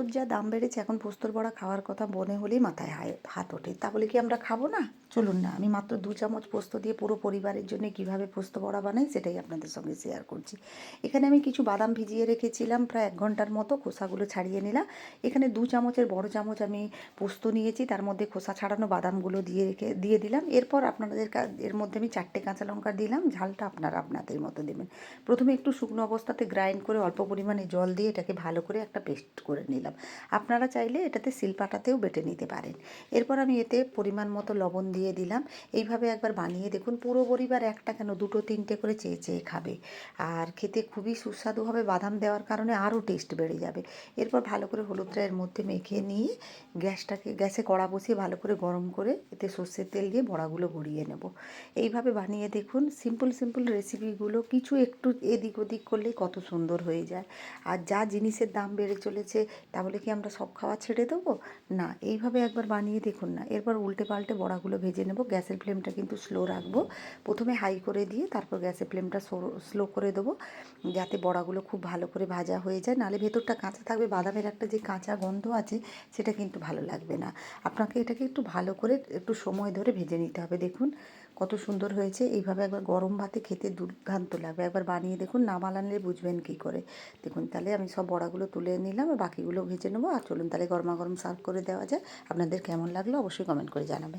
পোস্তর যা দাম বেড়েছে, এখন পোস্তর বড়া খাওয়ার কথা মনে হলেই মাথায় হায়, হাত ওঠে। তা বলে কি আমরা খাব না? চলুন না, আমি মাত্র দু চামচ পোস্ত দিয়ে পুরো পরিবারের জন্য কীভাবে পোস্ত বড়া বানাই সেটাই আপনাদের সঙ্গে শেয়ার করছি। এখানে আমি কিছু বাদাম ভিজিয়ে রেখেছিলাম, প্রায় এক ঘণ্টার মতো খোসাগুলো ছাড়িয়ে নিলাম। এখানে দু চামচের বড় চামচ আমি পোস্ত নিয়েছি, তার মধ্যে খোসা ছাড়ানো বাদামগুলো দিয়ে রেখে, দিয়ে দিলাম। এরপর আপনাদের এর মধ্যে আমি চারটে কাঁচা লঙ্কা দিলাম, ঝালটা আপনারা আপনাদের মতো দেবেন। প্রথমে একটু শুকনো অবস্থাতে গ্রাইন্ড করে অল্প পরিমাণে জল দিয়ে এটাকে ভালো করে একটা পেস্ট করে নিলাম। আপনারা চাইলে এটাতে শিলপাটাতেও বেটে নিতে পারেন। এরপর আমি এতে পরিমাণ মতো লবণ দিয়ে দিলাম। এইভাবে একবার বানিয়ে দেখুন, পুরো পরিবার একটা কেন দুটো তিনটে করে চেয়ে চেয়ে খাবে। আর খেতে খুবই সুস্বাদু হবে, বাদাম দেওয়ার কারণে আরও টেস্ট বেড়ে যাবে। এরপর ভালো করে হলুদটা এর মধ্যে মেখে নিয়ে গ্যাসটাকে, গ্যাসে কড়া বসিয়ে ভালো করে গরম করে এতে সর্ষের তেল দিয়ে বড়াগুলো গড়িয়ে নেব। এইভাবে বানিয়ে দেখুন, সিম্পল সিম্পল রেসিপিগুলো কিছু একটু এদিক ওদিক করলেই কত সুন্দর হয়ে যায়। আর যা জিনিসের দাম বেড়ে চলেছে তাহলে কি আমরা সব খাওয়া ছেড়ে দেবো? না, এইভাবে একবার বানিয়ে দেখুন না। এরপর উল্টে পাল্টে বড়াগুলো ভেজে নেব। গ্যাসের ফ্লেমটা কিন্তু স্লো রাখব। প্রথমে হাই করে দিয়ে তারপর গ্যাসের ফ্লেমটা স্লো করে দেবো। যাতে বড়াগুলো খুব ভালো করে ভাজা হয়ে যায়। নালে ভেতরটা কাঁচা থাকবে। বাদামের একটা যে কাঁচা গন্ধ আছে, সেটা কিন্তু ভালো লাগবে না। আপনাকে এটাকে একটু ভালো করে একটু সময় ধরে ভেজে নিতে হবে। দেখুন কত সুন্দর হয়েছে। এইভাবে একবার গরম ভাতে খেতে দুর্দান্ত লাগবে। একবার বানিয়ে দেখুন। না বানালে বুঝবেন কী করে। দেখুন, তাহলে আমি সব বড়াগুলো তুলে নিলাম। বাকিগুলো ভেজে নেব আর চলুন তাহলে গরমা গরম সার্ভ করে দেওয়া যায় আপনাদের কেমন লাগল অবশ্যই কমেন্ট করে জানাবেন।